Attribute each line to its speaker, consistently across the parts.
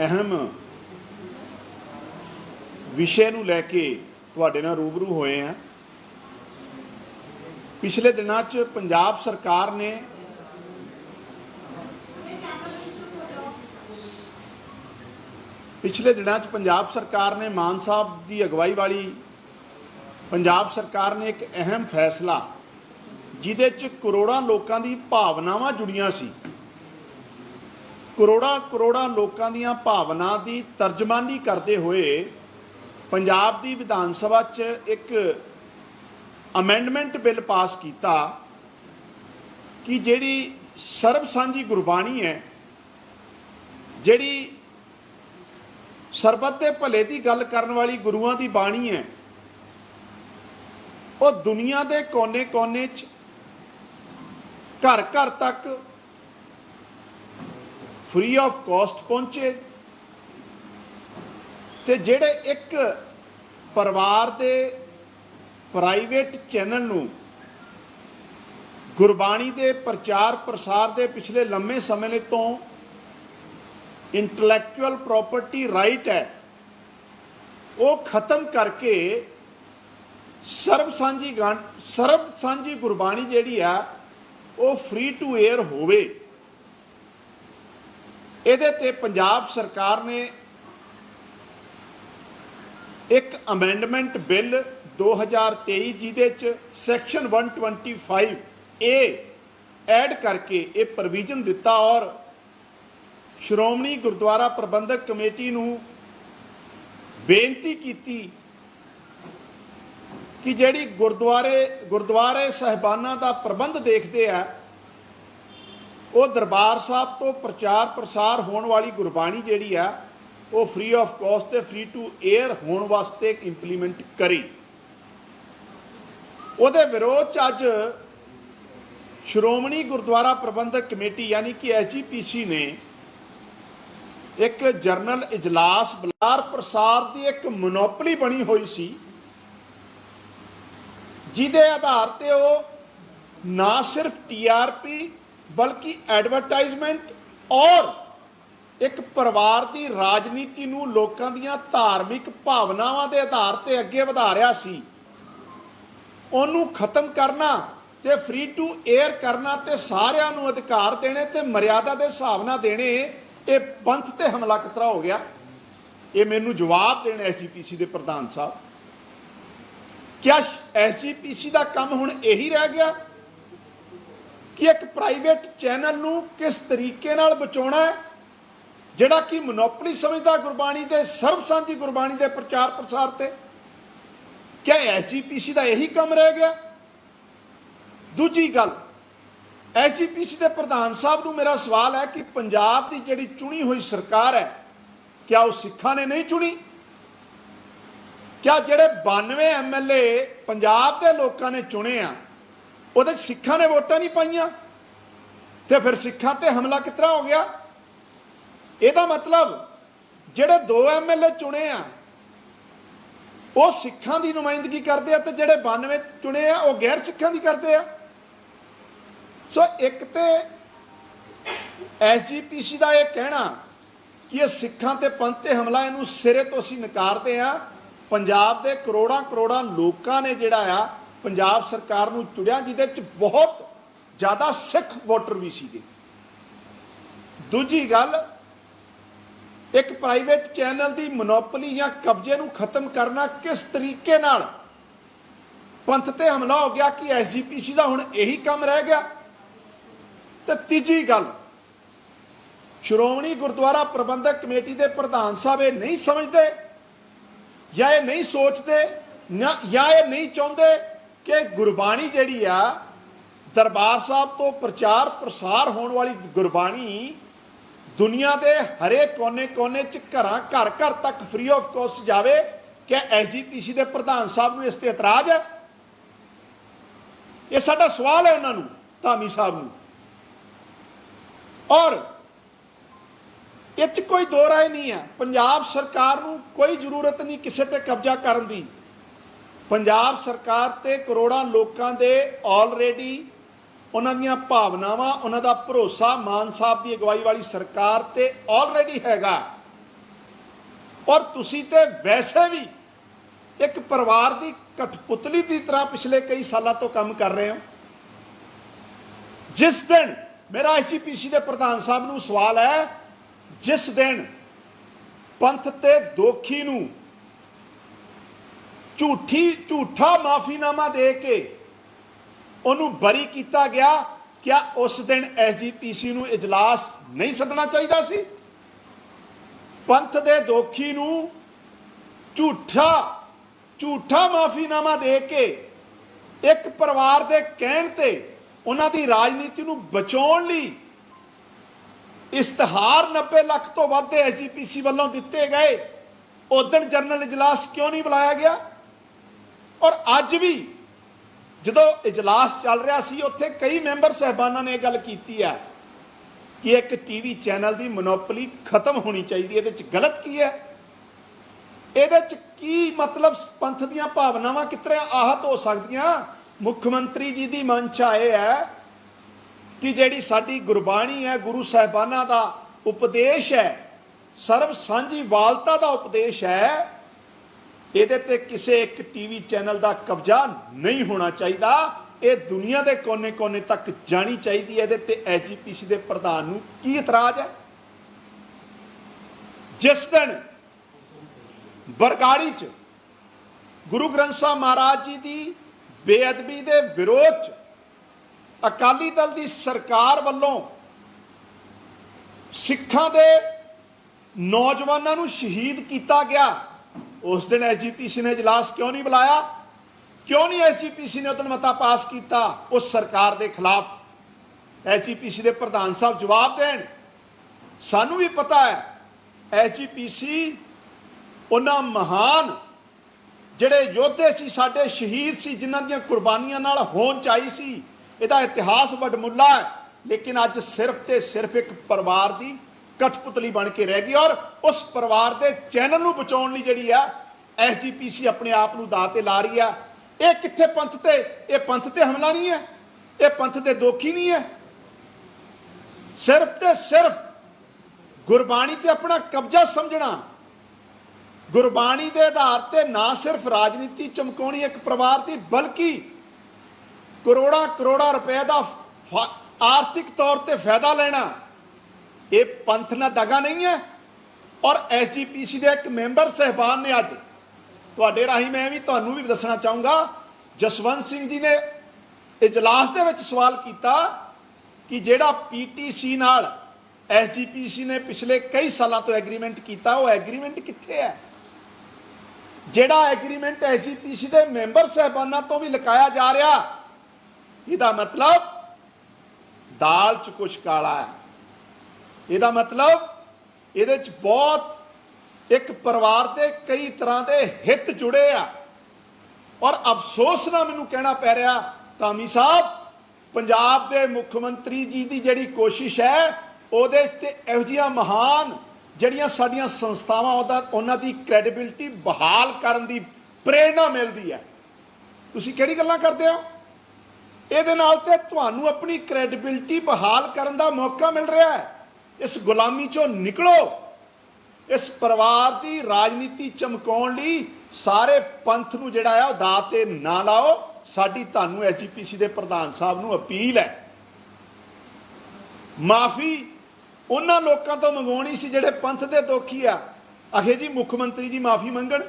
Speaker 1: ਅਹਿਮ ਵਿਸ਼ੇ ਨੂੰ ਲੈ ਕੇ ਤੁਹਾਡੇ ਨਾਲ ਰੂਬਰੂ ਹੋਏ ਆ ਪਿਛਲੇ ਦਿਨਾਂ 'ਚ ਪੰਜਾਬ ਸਰਕਾਰ ਨੇ ਪਿਛਲੇ ਦਿਨਾਂ 'ਚ ਪੰਜਾਬ ਸਰਕਾਰ ਨੇ ਮਾਨ ਸਾਹਿਬ ਦੀ ਅਗਵਾਈ ਵਾਲੀ ਪੰਜਾਬ ਸਰਕਾਰ ਨੇ ਇੱਕ ਅਹਿਮ ਫੈਸਲਾ, ਜਿਹਦੇ 'ਚ ਕਰੋੜਾਂ ਲੋਕਾਂ ਦੀ ਭਾਵਨਾਵਾਂ ਜੁੜੀਆਂ ਸੀ। ਕਰੋੜਾਂ ਕਰੋੜਾਂ ਲੋਕਾਂ ਦੀਆਂ ਭਾਵਨਾ ਦੀ ਤਰਜਮਾਨੀ ਕਰਦੇ ਹੋਏ ਪੰਜਾਬ ਦੀ ਵਿਧਾਨ ਸਭਾ 'ਚ ਇੱਕ ਅਮੈਂਡਮੈਂਟ ਬਿੱਲ ਪਾਸ ਕੀਤਾ ਕਿ ਜਿਹੜੀ ਸਰਬ ਸਾਂਝੀ ਗੁਰਬਾਣੀ ਹੈ, ਜਿਹੜੀ ਸਰਬੱਤ ਦੇ ਭਲੇ ਦੀ ਗੱਲ ਕਰਨ ਵਾਲੀ ਗੁਰੂਆਂ ਦੀ ਬਾਣੀ ਹੈ, ਉਹ ਦੁਨੀਆ ਦੇ ਕੋਨੇ-ਕੋਨੇ 'ਚ ਘਰ ਘਰ ਤੱਕ ਫ੍ਰੀ ਆਫ ਕਾਸਟ ਪਹੁੰਚੇ। ਤੇ ਜਿਹੜੇ ਇੱਕ ਪਰਿਵਾਰ ਦੇ ਪ੍ਰਾਈਵੇਟ ਚੈਨਲ ਨੂੰ ਗੁਰਬਾਣੀ ਦੇ ਪ੍ਰਚਾਰ ਪ੍ਰਸਾਰ ਦੇ ਪਿਛਲੇ ਲੰਮੇ ਸਮੇਂ ਤੋਂ ਇੰਟੈਲੈਕਚੁਅਲ ਪ੍ਰਾਪਰਟੀ ਰਾਈਟ ਹੈ, ਉਹ ਖਤਮ ਕਰਕੇ ਸਰਬ ਸਾਂਝੀ ਗਾਣ ਸਰਬ ਸਾਂਝੀ ਗੁਰਬਾਣੀ ਜਿਹੜੀ ਆ, ਉਹ ਫ੍ਰੀ ਟੂ 에ਅਰ ਹੋਵੇ। ਇਹਦੇ ਤੇ ਪੰਜਾਬ ਸਰਕਾਰ ਨੇ ਇੱਕ ਅਮੈਂਡਮੈਂਟ ਬਿੱਲ 2023 ਜਿਹਦੇ ਚ ਸੈਕਸ਼ਨ 125 ਏ ਐਡ ਕਰਕੇ ਇਹ ਪ੍ਰੋਵੀਜ਼ਨ ਦਿੱਤਾ ਔਰ ਸ਼੍ਰੋਮਣੀ ਗੁਰਦੁਆਰਾ ਪ੍ਰਬੰਧਕ ਕਮੇਟੀ ਨੂੰ ਬੇਨਤੀ ਕੀਤੀ ਕਿ ਜਿਹੜੀ ਗੁਰਦੁਆਰੇ ਗੁਰਦੁਆਰੇ ਸਹਿਬਾਨਾਂ ਦਾ ਪ੍ਰਬੰਧ ਦੇਖਦੇ ਆ ਉਹ ਦਰਬਾਰ ਸਾਹਿਬ ਤੋਂ ਪ੍ਰਚਾਰ ਪ੍ਰਸਾਰ ਹੋਣ ਵਾਲੀ ਗੁਰਬਾਣੀ ਜਿਹੜੀ ਆ, ਉਹ ਫ੍ਰੀ ਆਫ ਕਾਸਟ ਤੇ ਫ੍ਰੀ ਟੂ 에ਅਰ ਹੋਣ ਵਾਸਤੇ ਇੰਪਲੀਮੈਂਟ ਕਰੀ। ਉਹਦੇ ਵਿਰੋਧ ਚ ਅੱਜ ਸ਼੍ਰੋਮਣੀ ਗੁਰਦੁਆਰਾ ਪ੍ਰਬੰਧਕ ਕਮੇਟੀ ਯਾਨੀ ਕਿ ਐਚਜੀਪੀਸੀ ਨੇ ਇੱਕ ਜਰਨਲ ਇਜਲਾਸ ਬਲਾਰ ਪ੍ਰਸਾਰ ਦੀ ਇੱਕ ਮੋਨੋਪੋਲੀ ਬਣੀ ਹੋਈ ਸੀ, ਜਿਹਦੇ ਆਧਾਰ ਤੇ ਉਹ ਨਾ ਸਿਰਫ ਟੀਆਰਪੀ ਬਲਕਿ ਐਡਵਰਟਾਈਜ਼ਮੈਂਟ ਔਰ ਇੱਕ ਪਰਿਵਾਰ ਦੀ ਰਾਜਨੀਤੀ ਨੂੰ ਲੋਕਾਂ ਦੀਆਂ ਧਾਰਮਿਕ ਭਾਵਨਾਵਾਂ ਦੇ ਆਧਾਰ ਤੇ ਅੱਗੇ ਵਧਾ ਰਿਹਾ ਸੀ। ਉਹਨੂੰ ਖਤਮ ਕਰਨਾ ਤੇ ਫ੍ਰੀ ਟੂ 에ਅਰ ਕਰਨਾ ਤੇ ਸਾਰਿਆਂ ਨੂੰ ਅਧਿਕਾਰ ਦੇਣੇ ਤੇ ਮਰਿਆਦਾ ਦੇ ਹਿਸਾਬ ਨਾਲ ਦੇਣੇ, ਇਹ ਪੰਥ ਤੇ ਹਮਲਾ ਕਿਤਰਾ ਹੋ ਗਿਆ? ਇਹ ਮੈਨੂੰ ਜਵਾਬ ਦੇਣ ਐਸਜੀਪੀਸੀ ਦੇ ਪ੍ਰਧਾਨ ਸਾਹਿਬ। ਕਿਆ ਐਸਜੀਪੀਸੀ ਦਾ ਕੰਮ ਹੁਣ ਇਹੀ ਰਹਿ ਗਿਆ? ਕਿ ਇੱਕ ਪ੍ਰਾਈਵੇਟ ਚੈਨਲ ਨੂੰ ਕਿਸ ਤਰੀਕੇ ਨਾਲ ਬਚਾਉਣਾ ਹੈ, ਜਿਹੜਾ ਕਿ ਮੋਨੋਪੋਲੀ ਸਮਝਦਾ ਗੁਰਬਾਣੀ ਦੇ, ਸਰਬ ਸਾਂਝੀ ਗੁਰਬਾਣੀ ਦੇ ਪ੍ਰਚਾਰ ਪ੍ਰਸਾਰ ਤੇ। ਕਿਆ ਐਸਜੀਪੀਸੀ ਦਾ ਇਹੀ ਕੰਮ ਰਹਿ ਗਿਆ? ਦੂਜੀ ਗੱਲ ਐਸਜੀਪੀਸੀ ਦੇ ਪ੍ਰਧਾਨ ਸਾਹਿਬ ਨੂੰ ਮੇਰਾ ਸਵਾਲ ਹੈ ਕਿ ਪੰਜਾਬ ਦੀ ਜਿਹੜੀ ਚੁਣੀ ਹੋਈ ਸਰਕਾਰ ਹੈ, ਕਿਆ ਉਹ ਸਿੱਖਾਂ ਨੇ ਨਹੀਂ ਚੁਣੀ? ਕਿਆ ਜਿਹੜੇ 92 ਐਮਐਲਏ ਪੰਜਾਬ ਦੇ ਲੋਕਾਂ ਨੇ ਚੁਣੇ ਆ ਉਹਦੇ 'ਚ ਸਿੱਖਾਂ ਨੇ ਵੋਟਾਂ ਨਹੀਂ ਪਾਈਆਂ। ਤੇ ਫਿਰ ਸਿੱਖਾਂ ਤੇ ਹਮਲਾ ਕਿਤਰਾ ਹੋ ਗਿਆ? ਇਹਦਾ ਮਤਲਬ ਜਿਹੜੇ ਦੋ ਐਮਐਲਏ ਚੁਣੇ ਆ, ਉਹ ਸਿੱਖਾਂ ਦੀ ਨੁਮਾਇੰਦਗੀ ਕਰਦੇ ਆ ਤੇ ਜਿਹੜੇ 92 ਚੁਣੇ ਆ, ਉਹ ਗੈਰ ਸਿੱਖਾਂ ਦੀ ਕਰਦੇ ਆ। ਸੋ ਇੱਕ ਤੇ ਐਸਜੀਪੀਸੀ ਦਾ ਇਹ ਕਹਿਣਾ ਕਿ ਇਹ ਸਿੱਖਾਂ ਤੇ ਪੰਥ ਤੇ ਹਮਲਾ ਇਹਨੂੰ ਸਿਰੇ ਤੋਂ ਅਸੀਂ ਨਕਾਰਦੇ ਆ। ਪੰਜਾਬ ਦੇ ਕਰੋੜਾਂ ਕਰੋੜਾਂ ਲੋਕਾਂ ਨੇ ਜਿਹੜਾ ਆ ਪੰਜਾਬ ਸਰਕਾਰ ਨੂੰ ਚੁੜਿਆ ਜਿਹਦੇ ਚ ਬਹੁਤ ਜ਼ਿਆਦਾ ਸਿੱਖ ਵੋਟਰ ਵੀ ਸੀਗੇ। ਦੂਜੀ ਗੱਲ, ਇੱਕ ਪ੍ਰਾਈਵੇਟ ਚੈਨਲ ਦੀ ਮੋਨੋਪੋਲੀ ਜਾਂ ਕਬਜ਼ੇ ਨੂੰ ਖਤਮ ਕਰਨਾ ਕਿਸ ਤਰੀਕੇ ਨਾਲ? ਪੰਥ ਤੇ ਹਮਲਾ ਹੋ ਗਿਆ ਕਿ ਐਸਜੀਪੀਸੀ ਦਾ ਹੁਣ ਇਹੀ ਕੰਮ ਰਹਿ ਗਿਆ? ਤੇ ਤੀਜੀ ਗੱਲ, ਸ਼੍ਰੋਮਣੀ ਗੁਰਦੁਆਰਾ ਪ੍ਰਬੰਧਕ ਕਮੇਟੀ ਦੇ ਪ੍ਰਧਾਨ ਸਾਹਿਬ ਇਹ ਨਹੀਂ ਸਮਝਦੇ, ਜਾਂ ਇਹ ਨਹੀਂ ਸੋਚਦੇ, ਨਾ- ਜਾਂ ਇਹ ਨਹੀਂ ਚਾਹੁੰਦੇ ਕਿ ਗੁਰਬਾਣੀ ਜਿਹੜੀ ਆ, ਦਰਬਾਰ ਸਾਹਿਬ ਤੋਂ ਪ੍ਰਚਾਰ ਪ੍ਰਸਾਰ ਹੋਣ ਵਾਲੀ ਗੁਰਬਾਣੀ ਦੁਨੀਆ ਦੇ ਹਰੇ ਕੋਨੇ-ਕੋਨੇ ਚ ਘਰਾਂ ਘਰ ਘਰ ਤੱਕ ਫ੍ਰੀ ਆਫ ਕਾਸਟ ਜਾਵੇ, ਕਿ ਐਸਜੀਪੀਸੀ ਦੇ ਪ੍ਰਧਾਨ ਸਾਹਿਬ ਨੂੰ ਇਸ ਤੇ ਇਤਰਾਜ਼ ਹੈ? ਇਹ ਸਾਡਾ ਸਵਾਲ ਹੈ ਉਹਨਾਂ ਨੂੰ, ਧਾਮੀ ਸਾਹਿਬ ਨੂੰ। ਔਰ ਇਹ 'ਚ ਕੋਈ ਦੋ ਰਾਏ ਨਹੀਂ ਹੈ ਪੰਜਾਬ ਸਰਕਾਰ ਨੂੰ ਕੋਈ ਜ਼ਰੂਰਤ ਨਹੀਂ ਕਿਸੇ ਤੇ ਕਬਜ਼ਾ ਕਰਨ ਦੀ। ਪੰਜਾਬ ਸਰਕਾਰ ਤੇ ਕਰੋੜਾਂ ਲੋਕਾਂ ਦੇ ਆਲਰੇਡੀ ਉਹਨਾਂ ਦੀਆਂ ਭਾਵਨਾਵਾਂ, ਉਹਨਾਂ ਦਾ ਭਰੋਸਾ ਮਾਨ ਸਾਹਿਬ ਦੀ ਅਗਵਾਈ ਵਾਲੀ ਸਰਕਾਰ ਤੇ ਆਲਰੇਡੀ ਹੈਗਾ। ਔਰ ਤੁਸੀਂ ਤੇ ਵੈਸੇ ਵੀ ਇੱਕ ਪਰਿਵਾਰ ਦੀ ਕਠਪੁਤਲੀ ਦੀ ਤਰ੍ਹਾਂ ਪਿਛਲੇ ਕਈ ਸਾਲਾਂ ਤੋਂ ਕੰਮ ਕਰ ਰਹੇ ਹੋ। ਜਿਸ ਦਿਨ ਮੇਰਾ ਐਚਪੀਸੀ ਦੇ ਪ੍ਰਧਾਨ ਸਾਹਿਬ ਨੂੰ ਸਵਾਲ ਹੈ, ਜਿਸ ਦਿਨ ਪੰਥ ਤੇ ਦੋਖੀ ਨੂੰ ਝੂਠੀ, ਝੂਠਾ ਮਾਫੀਨਾਮਾ ਦੇ ਕੇ ਉਹਨੂੰ ਬਰੀ ਕੀਤਾ ਗਿਆ, ਕਿਆ ਉਸ ਦਿਨ ਐਸਜੀਪੀਸੀ ਨੂੰ ਇਜਲਾਸ ਨਹੀਂ ਸੱਦਣਾ ਚਾਹੀਦਾ ਸੀ? ਪੰਥ ਦੇ ਦੋਖੀ ਨੂੰ ਝੂਠਾ ਝੂਠਾ ਮਾਫੀਨਾਮਾ ਦੇ ਕੇ ਇੱਕ ਪਰਿਵਾਰ ਦੇ ਕਹਿਣ ਤੇ ਉਹਨਾਂ ਦੀ ਰਾਜਨੀਤੀ ਨੂੰ ਬਚਾਉਣ ਲਈ ਇਸ਼ਤਿਹਾਰ 90 ਲੱਖ ਤੋਂ ਵੱਧ ਦੇ ਐਸਜੀਪੀਸੀ ਵੱਲੋਂ ਦਿੱਤੇ ਗਏ। ਉਦਣ ਜਨਰਲ ਇਜਲਾਸ ਕਿਉਂ ਨਹੀਂ ਬੁਲਾਇਆ ਗਿਆ? ਔਰ ਅੱਜ ਵੀ ਜਦੋਂ ਇਜਲਾਸ ਚੱਲ ਰਿਹਾ ਸੀ, ਉੱਥੇ ਕਈ ਮੈਂਬਰ ਸਹਿਬਾਨਾਂ ਨੇ ਇਹ ਗੱਲ ਕੀਤੀ ਹੈ ਕਿ ਇੱਕ ਟੀਵੀ ਚੈਨਲ ਦੀ ਮੋਨੋਪੋਲੀ ਖਤਮ ਹੋਣੀ ਚਾਹੀਦੀ ਇਹਦੇ ਚ ਗਲਤ ਕੀ ਹੈ? ਇਹਦੇ ਚ ਕੀ ਮਤਲਬ ਪੰਥ ਦੀਆਂ ਭਾਵਨਾਵਾਂ ਕਿਤਰੇ ਆਹਤ ਹੋ ਸਕਦੀਆਂ? ਮੁੱਖ ਮੰਤਰੀ ਜੀ ਦੀ ਮਨ ਇਹ ਹੈ ਕਿ ਜਿਹੜੀ ਸਾਡੀ ਗੁਰਬਾਣੀ ਹੈ, ਗੁਰੂ ਸਾਹਿਬਾਨਾਂ ਦਾ ਉਪਦੇਸ਼ ਹੈ ਸਰਬ ਸਾਂਝੀ ਵਾਲਤਾ ਦਾ ਉਪਦੇਸ਼ ਹੈ ਇਹਦੇ ਤੇ ਕਿਸੇ ਇੱਕ ਟੀਵੀ ਚੈਨਲ ਦਾ ਕਬਜ਼ਾ ਨਹੀਂ ਹੋਣਾ ਚਾਹੀਦਾ। ਇਹ ਦੁਨੀਆ ਦੇ ਕੋਨੇ-ਕੋਨੇ ਤੱਕ ਜਾਣੀ ਚਾਹੀਦੀ ਹੈ। ਇਹਦੇ ਤੇ ਐਜੀਪੀਸੀ ਦੇ ਪ੍ਰਧਾਨ ਨੂੰ ਕੀ ਇਤਰਾਜ਼ ਹੈ? ਜਿਸ ਦਿਨ ਬਰਗਾੜੀ 'ਚ ਗੁਰੂ ਗ੍ਰੰਥ ਸਾਹਿਬ ਮਹਾਰਾਜ ਜੀ ਦੀ ਬੇਅਦਬੀ ਦੇ ਵਿਰੋਧ 'ਚ ਅਕਾਲੀ ਦਲ ਦੀ ਸਰਕਾਰ ਵੱਲੋਂ ਸਿੱਖਾਂ ਦੇ ਨੌਜਵਾਨਾਂ ਨੂੰ ਸ਼ਹੀਦ ਕੀਤਾ ਗਿਆ। ਉਸ ਦਿਨ ਐਸਜੀਪੀਸੀ ਨੇ ਇਜਲਾਸ ਕਿਉਂ ਨਹੀਂ ਬੁਲਾਇਆ ਕਿਉਂ ਨਹੀਂ ਐਸਜੀਪੀਸੀ ਨੇ ਉਦੋਂ ਮਤਾ ਪਾਸ ਕੀਤਾ ਉਸ ਸਰਕਾਰ ਦੇ ਖਿਲਾਫ ਐਸਜੀਪੀਸੀ ਦੇ ਪ੍ਰਧਾਨ ਸਾਹਿਬ ਜਵਾਬ ਦੇਣ ਸਾਨੂੰ ਵੀ ਪਤਾ ਹੈ ਐਸਜੀਪੀਸੀ ਉਹਨਾਂ ਮਹਾਨ ਜਿਹੜੇ ਯੋਧੇ ਸੀ ਸਾਡੇ ਸ਼ਹੀਦ ਸੀ ਜਿਨ੍ਹਾਂ ਦੀਆਂ ਕੁਰਬਾਨੀਆਂ ਨਾਲ ਹੋਂਚ ਆਈ ਸੀ ਇਹਦਾ ਇਤਿਹਾਸ ਵੱਡਮੁੱਲਾ ਹੈ ਲੇਕਿਨ ਅੱਜ ਸਿਰਫ ਤੇ ਸਿਰਫ ਇੱਕ ਪਰਿਵਾਰ ਦੀ ਕਠਪੁਤਲੀ ਬਣ ਕੇ ਰਹਿ ਗਈ ਔਰ ਉਸ ਪਰਿਵਾਰ ਦੇ ਚੈਨਲ ਨੂੰ ਬਚਾਉਣ ਲਈ ਜਿਹੜੀ ਆ ਐਸਜੀਪੀਸੀ ਆਪਣੇ ਆਪ ਨੂੰ ਦਾਅ ਤੇ ਲਾ ਰਹੀ ਆ। ਇਹ ਕਿੱਥੇ ਪੰਥ ਤੇ? ਇਹ ਪੰਥ ਤੇ ਹਮਲਾ ਨਹੀਂ ਹੈ। ਇਹ ਪੰਥ ਤੇ ਦੋਖੀ ਨਹੀਂ ਹੈ। ਸਿਰਫ ਤੇ ਸਿਰਫ ਗੁਰਬਾਣੀ ਤੇ ਆਪਣਾ ਕਬਜ਼ਾ ਸਮਝਣਾ, ਗੁਰਬਾਣੀ ਦੇ ਆਧਾਰ ਤੇ ਨਾ ਸਿਰਫ ਰਾਜਨੀਤੀ ਚਮਕਾਉਣੀ ਇੱਕ ਪਰਿਵਾਰ ਦੀ, ਬਲਕਿ ਕਰੋੜਾਂ ਕਰੋੜਾਂ ਰੁਪਏ ਦਾ ਫਾ- ਆਰਥਿਕ ਤੌਰ ਤੇ ਫਾਇਦਾ ਲੈਣਾ ਇਹ ਪੰਥ ਨਾਲ ਦਗਾ ਨਹੀਂ ਹੈ। ਔਰ ਐਸਜੀਪੀਸੀ ਦੇ ਇੱਕ ਮੈਂਬਰ ਸਹਿਬਾਨ ਨੇ ਅੱਜ ਤੁਹਾਡੇ ਰਾਹੀਂ ਮੈਂ ਵੀ ਤੁਹਾਨੂੰ ਵੀ ਦੱਸਣਾ ਚਾਹੂੰਗਾ, ਜਸਵੰਤ ਸਿੰਘ ਜੀ ਨੇ ਇਜਲਾਸ ਦੇ ਵਿੱਚ ਸਵਾਲ ਕੀਤਾ ਕਿ ਜਿਹੜਾ ਪੀਟੀਸੀ ਨਾਲ ਐਸਜੀਪੀਸੀ ਨੇ ਪਿਛਲੇ ਕਈ ਸਾਲਾਂ ਤੋਂ ਐਗਰੀਮੈਂਟ ਕੀਤਾ, ਉਹ ਐਗਰੀਮੈਂਟ ਕਿੱਥੇ ਹੈ? ਜਿਹੜਾ ਐਗਰੀਮੈਂਟ ਐਸਜੀਪੀਸੀ ਦੇ ਮੈਂਬਰ ਸਹਿਬਾਨਾਂ ਤੋਂ ਵੀ ਲਕਾਇਆ ਜਾ ਰਿਹਾ, ਇਹਦਾ ਮਤਲਬ ਦਾਲ ਚ ਕੁਛ ਕਾਲਾ ਹੈ। ਇਹਦਾ ਮਤਲਬ ਇਹਦੇ ਚ ਬਹੁਤ ਇੱਕ ਪਰਿਵਾਰ ਦੇ ਕਈ ਤਰ੍ਹਾਂ ਦੇ ਹਿੱਤ ਜੁੜੇ ਆ। ਔਰ ਅਫਸੋਸ ਨਾਲ ਮੈਨੂੰ ਕਹਿਣਾ ਪੈ ਰਿਹਾ, ਧਾਮੀ ਸਾਹਿਬ, ਪੰਜਾਬ ਦੇ ਮੁੱਖ ਮੰਤਰੀ ਜੀ ਦੀ ਜਿਹੜੀ ਕੋਸ਼ਿਸ਼ ਹੈ, ਉਹਦੇ ਤੇ ਇਹੋ ਜਿਹੀਆਂ ਮਹਾਨ ਜਿਹੜੀਆਂ ਸਾਡੀਆਂ ਸੰਸਥਾਵਾਂ, ਉਹਦਾ, ਉਹਨਾਂ ਦੀ ਕ੍ਰੈਡੀਬਿਲਟੀ ਬਹਾਲ ਕਰਨ ਦੀ ਪ੍ਰੇਰਣਾ ਮਿਲਦੀ ਹੈ। ਤੁਸੀਂ ਕਿਹੜੀ ਗੱਲਾਂ ਕਰਦੇ ਹੋ? ਇਹਦੇ ਨਾਲ ਤੇ ਤੁਹਾਨੂੰ ਆਪਣੀ ਕ੍ਰੈਡੀਬਿਲਟੀ ਬਹਾਲ ਕਰਨ ਦਾ ਮੌਕਾ ਮਿਲ ਰਿਹਾ ਹੈ। ਇਸ ਗੁਲਾਮੀ ਚੋਂ ਨਿਕਲੋ। ਇਸ ਪਰਿਵਾਰ ਦੀ ਰਾਜਨੀਤੀ ਚਮਕਾਉਣ ਲਈ ਸਾਰੇ ਪੰਥ ਨੂੰ ਜਿਹੜਾ ਆ ਉਹ ਦਾਅ ਤੇ ਨਾ ਲਾਓ। ਸਾਡੀ ਤੁਹਾਨੂੰ ਐਜੀਪੀਸੀ ਦੇ ਪ੍ਰਧਾਨ ਸਾਹਿਬ ਨੂੰ ਅਪੀਲ ਹੈ। ਮਾਫੀ ਉਹਨਾਂ ਲੋਕਾਂ ਤੋਂ ਮੰਗਵਾਉਣੀ ਸੀ ਜਿਹੜੇ ਪੰਥ ਦੇ ਦੋਖੀ ਆ। ਅਖੇ ਜੀ, ਮੁੱਖ ਮੰਤਰੀ ਜੀ ਮਾਫੀ ਮੰਗਣ।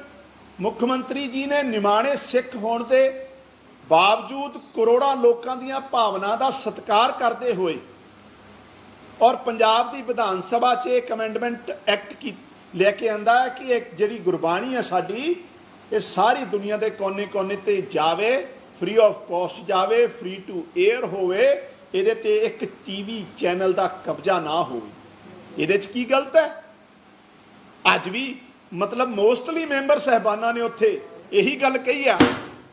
Speaker 1: ਮੁੱਖ ਮੰਤਰੀ ਜੀ ਨੇ ਨਿਮਾਣੇ ਸਿੱਖ ਹੋਣ ਦੇ ਬਾਵਜੂਦ ਕਰੋੜਾਂ ਲੋਕਾਂ ਦੀਆਂ ਭਾਵਨਾ ਦਾ ਸਤਿਕਾਰ ਕਰਦੇ ਹੋਏ ਔਰ ਪੰਜਾਬ ਦੀ ਵਿਧਾਨ ਸਭਾ 'ਚ ਇੱਕ ਅਮੈਂਡਮੈਂਟ ਐਕਟ ਕੀ ਲੈ ਕੇ ਆਂਦਾ ਹੈ ਕਿ ਇੱਕ ਜਿਹੜੀ ਗੁਰਬਾਣੀ ਹੈ ਸਾਡੀ, ਇਹ ਸਾਰੀ ਦੁਨੀਆ ਦੇ ਕੋਨੇ-ਕੋਨੇ ਤੇ ਜਾਵੇ ਫ੍ਰੀ ਆਫ ਕਾਸਟ ਜਾਵੇ ਫ੍ਰੀ ਟੂ 에ਅਰ ਹੋਵੇ, ਇਹਦੇ ਤੇ ਇੱਕ ਟੀਵੀ ਚੈਨਲ ਦਾ ਕਬਜ਼ਾ ਨਾ ਹੋਵੇ। ਇਹਦੇ 'ਚ ਕੀ ਗਲਤ ਹੈ? ਅੱਜ ਵੀ ਮਤਲਬ ਮੋਸਟਲੀ ਮੈਂਬਰ ਸਹਿਬਾਨਾਂ ਨੇ ਉੱਥੇ ਇਹੀ ਗੱਲ ਕਹੀ ਆ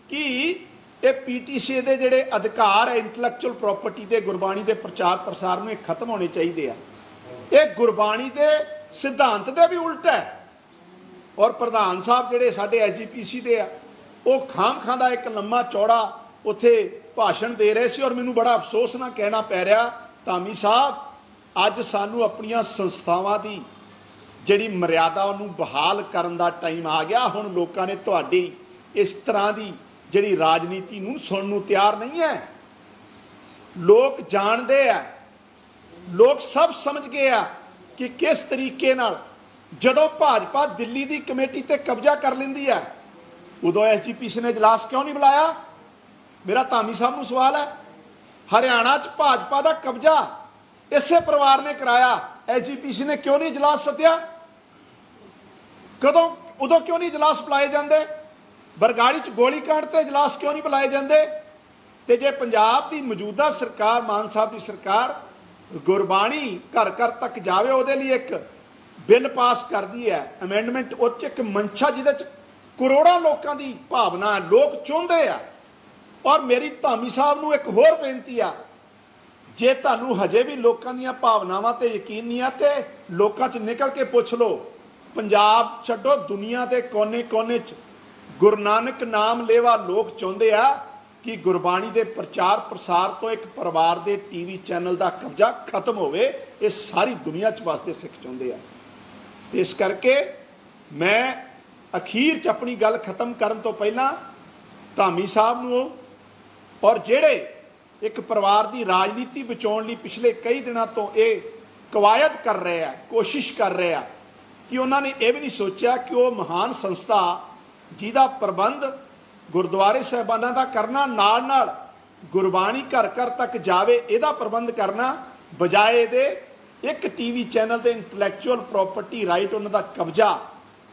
Speaker 1: ਕਿ ਇਹ ਪੀਟੀਸੀ ਦੇ ਜਿਹੜੇ ਅਧਿਕਾਰ ਹੈ ਇੰਟੈਲੈਕਚੁਅਲ ਪ੍ਰਾਪਰਟੀ ਦੇ, ਗੁਰਬਾਣੀ ਦੇ ਪ੍ਰਚਾਰ ਪ੍ਰਸਾਰ ਨੂੰ ਇਹ ਖਤਮ ਹੋਣੇ ਚਾਹੀਦੇ ਆ। ਇਹ ਗੁਰਬਾਣੀ ਦੇ ਸਿਧਾਂਤ ਦੇ ਵੀ ਉਲਟ ਹੈ। ਔਰ ਪ੍ਰਧਾਨ ਸਾਹਿਬ ਜਿਹੜੇ ਸਾਡੇ ਐਜੀਪੀਸੀ ਦੇ ਆ, ਉਹ ਖਾਮਖਾਂ ਦਾ ਇੱਕ ਲੰਮਾ ਚੌੜਾ ਉੱਥੇ ਭਾਸ਼ਣ ਦੇ ਰਹੇ ਸੀ ਔਰ ਮੈਨੂੰ ਬੜਾ ਅਫਸੋਸ ਨਾਲ ਕਹਿਣਾ ਪੈ ਰਿਹਾ, ਧਾਮੀ ਸਾਹਿਬ, ਅੱਜ ਸਾਨੂੰ ਆਪਣੀਆਂ ਸੰਸਥਾਵਾਂ ਦੀ ਜਿਹੜੀ ਮਰਿਆਦਾ ਉਹਨੂੰ ਬਹਾਲ ਕਰਨ ਦਾ ਟਾਈਮ ਆ ਗਿਆ। ਹੁਣ ਲੋਕਾਂ ਨੇ ਤੁਹਾਡੀ ਇਸ ਤਰ੍ਹਾਂ ਦੀ ਜਿਹੜੀ ਰਾਜਨੀਤੀ ਨੂੰ ਸੁਣਨ ਨੂੰ ਤਿਆਰ ਨਹੀਂ ਹੈ। ਲੋਕ ਜਾਣਦੇ ਆ। ਲੋਕ ਸਭ ਸਮਝ ਗਏ ਆ ਕਿ ਕਿਸ ਤਰੀਕੇ ਨਾਲ ਜਦੋਂ ਭਾਜਪਾ ਦਿੱਲੀ ਦੀ ਕਮੇਟੀ ਤੇ ਕਬਜ਼ਾ ਕਰ ਲੈਂਦੀ ਹੈ, ਉਦੋਂ ਐਸਜੀਪੀਸੀ ਨੇ ਇਜਲਾਸ ਕਿਉਂ ਨਹੀਂ ਬੁਲਾਇਆ? ਮੇਰਾ ਧਾਮੀ ਸਾਹਿਬ ਨੂੰ ਸਵਾਲ ਹੈ। ਹਰਿਆਣਾ 'ਚ ਭਾਜਪਾ ਦਾ ਕਬਜ਼ਾ ਇਸੇ ਪਰਿਵਾਰ ਨੇ ਕਰਾਇਆ। ਐਸਜੀਪੀਸੀ ਨੇ ਕਿਉਂ ਨਹੀਂ ਇਜਲਾਸ ਸੱਦਿਆ? ਕਦੋਂ, ਉਦੋਂ ਕਿਉਂ ਨਹੀਂ ਇਜਲਾਸ ਬੁਲਾਏ ਜਾਂਦੇ? ਬਰਗਾੜੀ 'ਚ ਗੋਲੀकांड ਤੇ ਇਜਲਾਸ ਕਿਉਂ ਨਹੀਂ ਬੁਲਾਏ ਜਾਂਦੇ? ਤੇ ਜੇ ਪੰਜਾਬ ਦੀ ਮੌਜੂਦਾ ਸਰਕਾਰ, ਮਾਨ ਸਾਹਿਬ ਦੀ ਸਰਕਾਰ ਗੁਰਬਾਣੀ ਘਰ ਘਰ ਤੱਕ ਜਾਵੇ, ਉਹਦੇ ਲਈ ਇੱਕ ਬਿੱਲ ਪਾਸ ਕਰਦੀ ਹੈ ਅਮੈਂਡਮੈਂਟ ਉਹ 'ਚ ਇੱਕ ਮਨਸ਼ਾ ਜਿਹਦੇ 'ਚ ਕਰੋੜਾਂ ਲੋਕਾਂ ਦੀ ਭਾਵਨਾ, ਲੋਕ ਚਾਹੁੰਦੇ ਆ। ਔਰ ਮੇਰੀ ਧਾਮੀ ਸਾਹਿਬ ਨੂੰ ਇੱਕ ਹੋਰ ਬੇਨਤੀ ਆ, ਜੇ ਤੁਹਾਨੂੰ ਹਜੇ ਵੀ ਲੋਕਾਂ ਦੀਆਂ ਭਾਵਨਾਵਾਂ ਤੇ ਯਕੀਨ ਨਹੀਂ ਆ, ਤੇ ਲੋਕਾਂ 'ਚ ਨਿਕਲ ਕੇ ਪੁੱਛ ਲਓ, ਪੰਜਾਬ ਛੱਡੋ, ਦੁਨੀਆ ਦੇ ਕੋਨੇ-ਕੋਨੇ 'ਚ ਗੁਰੂ ਨਾਨਕ ਨਾਮ ਲੇਵਾ ਲੋਕ ਚਾਹੁੰਦੇ ਆ ਕਿ ਗੁਰਬਾਣੀ ਦੇ ਪ੍ਰਚਾਰ ਪ੍ਰਸਾਰ ਤੋਂ ਇੱਕ ਪਰਿਵਾਰ ਦੇ ਟੀਵੀ ਚੈਨਲ ਦਾ ਕਬਜ਼ਾ ਖਤਮ ਹੋਵੇ, ਇਹ ਸਾਰੀ ਦੁਨੀਆ 'ਚ ਵਸਦੇ ਸਿੱਖ ਚਾਹੁੰਦੇ ਆ। ਤੇ ਇਸ ਕਰਕੇ ਮੈਂ ਅਖੀਰ 'ਚ ਆਪਣੀ ਗੱਲ ਖਤਮ ਕਰਨ ਤੋਂ ਪਹਿਲਾਂ ਧਾਮੀ ਸਾਹਿਬ ਨੂੰ ਔਰ ਜਿਹੜੇ ਇੱਕ ਪਰਿਵਾਰ ਦੀ ਰਾਜਨੀਤੀ ਬਚਾਉਣ ਲਈ ਪਿਛਲੇ ਕਈ ਦਿਨਾਂ ਤੋਂ ਇਹ ਕਵਾਇਦ ਕਰ ਰਹੇ ਆ, ਕੋਸ਼ਿਸ਼ ਕਰ ਰਹੇ ਆ, ਕਿ ਉਹਨਾਂ ਨੇ ਇਹ ਵੀ ਨਹੀਂ ਸੋਚਿਆ ਕਿ ਉਹ ਮਹਾਨ ਸੰਸਥਾ ਜਿਹਦਾ ਪ੍ਰਬੰਧ ਗੁਰਦੁਆਰੇ ਸਾਹਿਬਾਨਾਂ ਦਾ ਕਰਨਾ ਨਾਲ ਨਾਲ ਗੁਰਬਾਣੀ ਘਰ ਘਰ ਤੱਕ ਜਾਵੇ ਇਹਦਾ ਪ੍ਰਬੰਧ ਕਰਨਾ ਬਜਾਏ ਇਹਦੇ ਇੱਕ ਟੀਵੀ ਚੈਨਲ ਤੇ ਇੰਟੈਲੈਕਚੁਅਲ ਪ੍ਰਾਪਰਟੀ ਰਾਈਟ ਉਹਨਾਂ ਦਾ ਕਬਜ਼ਾ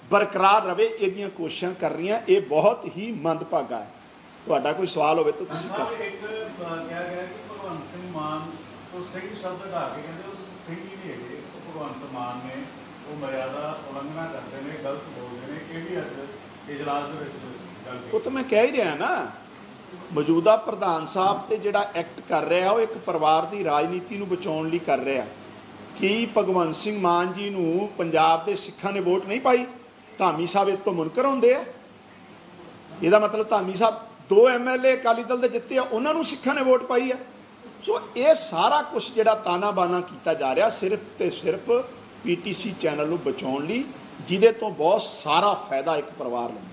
Speaker 1: ਬਰਕਰਾਰ ਰਵੇ ਇਹਦੀਆਂ ਕੋਸ਼ਿਸ਼ਾਂ ਕਰ ਰਹੀਆਂ ਇਹ ਬਹੁਤ ਹੀ ਮੰਦਭਾਗਾ ਹੈ। ਤੁਹਾਡਾ ਕੋਈ ਸਵਾਲ ਹੋਵੇ ਤਾਂ ਤੁਸੀਂ ਕਰ
Speaker 2: ਸਾਹਿਬ ਇੱਕ ਅਹ, ਕਿਹਾ ਗਿਆ ਕਿ ਭਗਵੰਤ ਸਿੰਘ ਮਾਨ ਉਹ ਸਿੰਘ ਸ਼ਬਦ ਹਟਾ ਕੇ ਕਹਿੰਦੇ ਉਹ ਸਿੰਘ ਹੀ ਨਹੀਂ ਹੈਗੇ ਉਹ ਭਗਵੰਤ ਮਾਨ ਨੇ ਉਹ ਮਰਿਆਦਾ ਉਲੰਘਣਾ ਕਰਦੇ ਨੇ ਗਲਤ ਬੋਲਦੇ ਨੇ ਵੀ ਅੱਜ ਇਜਲਾਸ ਵਿੱਚ ਗੱਲ
Speaker 1: ਉਹ ਤਾਂ ਮੈਂ ਕਹਿ ਹੀ ਰਿਹਾ ਨਾ। ਮੌਜੂਦਾ ਪ੍ਰਧਾਨ ਸਾਹਿਬ ਤੇ ਜਿਹੜਾ ਐਕਟ ਕਰ ਰਿਹਾ, ਉਹ ਇੱਕ ਪਰਿਵਾਰ ਦੀ ਰਾਜਨੀਤੀ ਨੂੰ ਬਚਾਉਣ ਲਈ ਕਰ ਰਿਹਾ। ਕੀ ਭਗਵੰਤ ਸਿੰਘ ਮਾਨ ਜੀ ਨੂੰ ਪੰਜਾਬ ਦੇ ਸਿੱਖਾਂ ਨੇ ਵੋਟ ਨਹੀਂ ਪਾਈ? ਧਾਮੀ ਸਾਹਿਬ ਇਹ ਤੋਂ ਮੁਨਕਰ ਹੁੰਦੇ ਆ। ਇਹਦਾ ਮਤਲਬ ਧਾਮੀ ਸਾਹਿਬ ਦੋ ਐਮਐਲਏ ਅਕਾਲੀ ਦਲ ਦੇ ਜਿੱਤੇ ਆ, ਉਹਨਾਂ ਨੂੰ ਸਿੱਖਾਂ ਨੇ ਵੋਟ ਪਾਈ ਆ। ਸੋ ਇਹ ਸਾਰਾ ਕੁਝ ਜਿਹੜਾ ਤਾਨਾ ਬਾਨਾ ਕੀਤਾ ਜਾ ਰਿਹਾ, ਸਿਰਫ ਤੇ ਸਿਰਫ ਪੀਟੀਸੀ ਚੈਨਲ ਨੂੰ ਬਚਾਉਣ ਲਈ ਜਿਹਦੇ ਤੋਂ ਬਹੁਤ ਸਾਰਾ ਫਾਇਦਾ ਇੱਕ ਪਰਿਵਾਰ ਲੈਂਦਾ